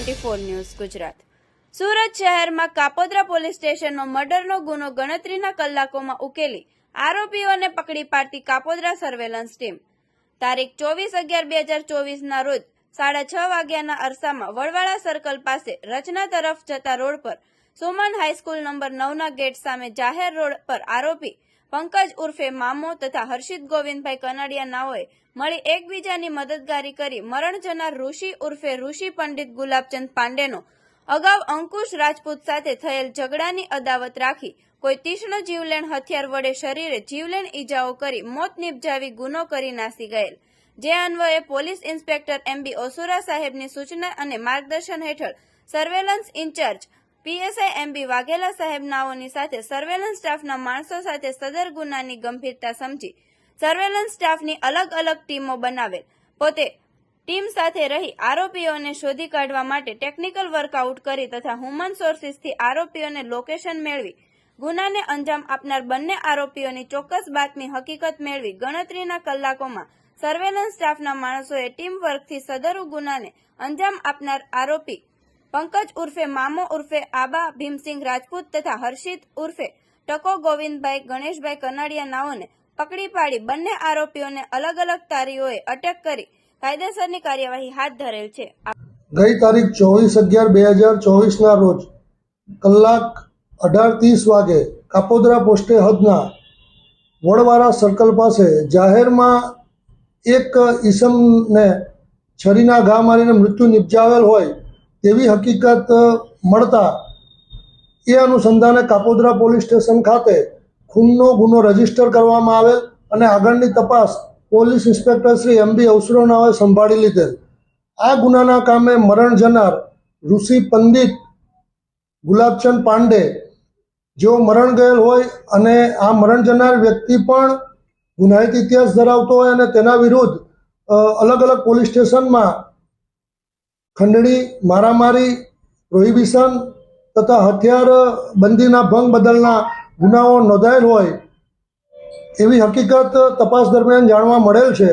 Twenty four news Gujarat. Surat શહેરમાં Kapodra police સ્ટેશનનો મર્ડરનો ગુનો ગણતરીના કલાકોમાં ઉકેલી આરોપીઓને પકડી પાડતી કાપોદ્રા સર્વેલન્સ ટીમ તારીખ ચોવીસ અગિયાર બે હજાર ચોવીસના રોજ સાડા છ વાગ્યાના અરસામાં વડવાળા સર્કલ પાસે રચના તરફ જતા રોડ પર સુમન હાઈસ્કૂલ નંબર નવના ગેટ સામે જાહેર રોડ પર આરોપી પંકજ ઉર્ફે મામો તથા હર્ષિત ગોવિંદભાઈ કનડિયા નાઓએ મળી એકબીજાની મદદગારી કરી મરણ જનાર ઋષિ ઉર્ફે ઋષિ પંડિત ગુલાબચંદ પાંડેનો અગાઉ અંકુશ રાજપૂત સાથે થયેલ ઝઘડાની અદાવત રાખી કોઈ તીક્ષ્ણ જીવલેણ હથિયાર વડે શરીરે જીવલેણ ઈજાઓ કરી મોત નિપજાવી ગુનો કરી નાસી ગયેલ. જે અન્વયે પોલીસ ઇન્સ્પેક્ટર એમબી ઓસુરા સાહેબની સૂચના અને માર્ગદર્શન હેઠળ surveillance incharge PSI M B Vaghela સાહેબ નાઓની સાથે સર્વેલન્સ સ્ટાફના માણસો સાથે સદર ગુનાની ગંભીરતા સમજી સર્વેલન્સ સ્ટાફની અલગ અલગ ટીમો બનાવેલ. પોતે ટીમ સાથે રહી આરોપીઓને શોધી કાઢવા માટે ટેકનિકલ વર્કઆઉટ કરી તથા હ્યુમન સોર્સિસથી આરોપીઓને લોકેશન મેળવી ગુનાને અંજામ આપનાર બંને આરોપીઓની ચોક્કસ બાતમી હકીકત મેળવી ગણતરીના કલાકોમાં સર્વેલન્સ સ્ટાફના માણસોએ ટીમ વર્કથી સદરુ ગુનાને અંજામ આપનાર આરોપી પંકજ ઉર્ફે મામો ઉર્ફે આબા, ભીમસિંહ રાજપૂત તથા હર્ષિત ઉર્ફે ટકો ગોવિંદભાઈ, ગણેશભાઈ કનાડિયા નાઓને પકડી પાડી બંને આરોપીઓને અલગ અલગ તારીઓએ અટક કરી કાયદેસરની કાર્યવાહી હાથ ધરેલ છે. ગઈ તારીખ ચોવીસ અગિયાર બે હજાર ચોવીસના રોજ કલાક અઢાર ત્રીસ વાગે કાપોદ્રા પોસ્ટે હદના વડવારા સર્કલ પાસે જાહેરમાં એક ઈસમને છરીના ઘા મારીને મૃત્યુ નિપજાવેલ હોય તેવી હકીકત મળતા એ અનુસંધાને કાપોદ્રા પોલીસ સ્ટેશન ખાતે ખૂનનો ગુનો રજિસ્ટર કરવામાં આવેલ અને આગળની તપાસ police inspector Shri M B અવસરોનાઓએ સંભાળી લીધેલ. આ ગુનાના કામે મરણ જનાર ઋષિ પંડિત ગુલાબચંદ પાંડે, જેઓ મરણ ગયેલ હોય અને આ મરણ જનાર વ્યક્તિ પણ ગુનાહિત ઇતિહાસ ધરાવતો હોય અને તેના વિરુદ્ધ અલગ અલગ પોલીસ સ્ટેશનમાં ખંડણી, મારામારી, પ્રોહિબિશન તથા હથિયાર બંધીના ભંગ બદલના ગુનાઓ નોંધાયેલ હોય એવી હકીકત તપાસ દરમિયાન જાણવા મળેલ છે.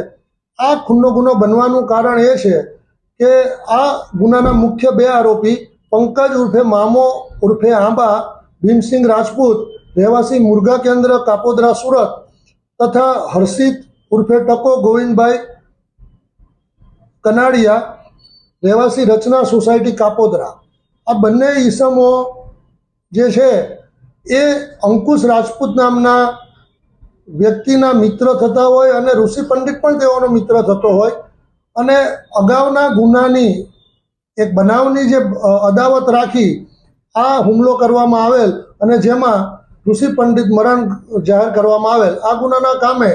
આ ખૂનનો ગુનો બનવાનું કારણ એ છે કે આ ગુનાના મુખ્ય બે આરોપી પંકજ ઉર્ફે મામો ઉર્ફે આંબા, ભીમસિંહ રાજપૂત, રહેવાસી મુરગા કેન્દ્ર, કાપોદ્રા સુરત તથા હર્ષિત ઉર્ફે ટકો ગોવિંદભાઈ કનાડિયા રહેવાસી રચના સોસાયટી કાપોદરા. આ બંને ઈસમો જે છે, એ અંકુશ રાજપૂત નામના વ્યક્તિના મિત્ર થતા હોય અને ઋષિ પંડિત પણ તેઓનો મિત્ર થતો હોય. અને અગાઉના ગુનાની એક બનાવની જે અદાવત રાખી, આ હુમલો કરવામાં આવેલ અને જેમાં ઋષિ પંડિત મરણ જાહેર કરવામાં આવેલ. આ ગુનાના કામે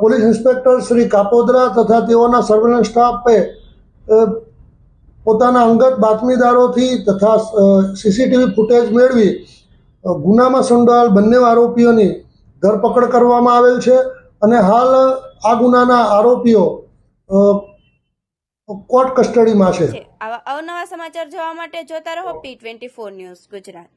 પોલીસ ઇન્સ્પેક્ટર શ્રી કાપોદરા તથા તેઓના સર્વેલન્સ સ્ટાફે પોતાના અંગત બાતમીદારોથી તથા સીસીટીવી ફૂટેજ મેળવી ગુનામાં સંડોવાયેલ બંને આરોપીઓની ધરપકડ કરવામાં આવેલ છે અને હાલ આ ગુનાના આરોપીઓ કોર્ટ કસ્ટડીમાં છે. છે. આવા અવનવા સમાચાર જોવા માટે જોતા રહો P twenty four news Gujarat.